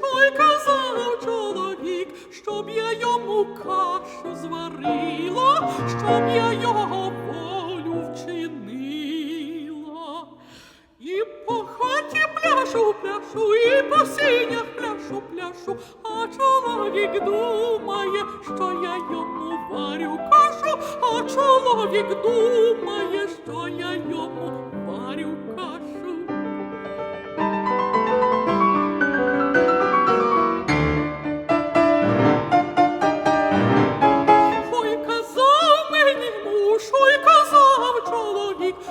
муж, ой, казав чоловік, щоб я йому кашу зварила, щоб я його волю вчинила. І по хаті пляшу, пляшу, і по сінях пляшу, пляшу, а чоловік думає, що я йому варю кашу, а чоловік думає, що я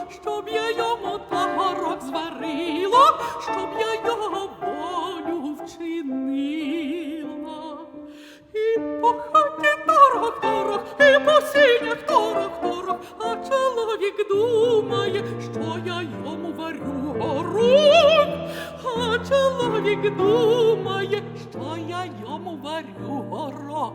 щоб я йому таборок зварила, щоб я його волю вчинила. І по хаті торох, торох, і по сінях торох, торох, а чоловік думає, що я йому варю горох, а чоловік думає, що я йому варю горох.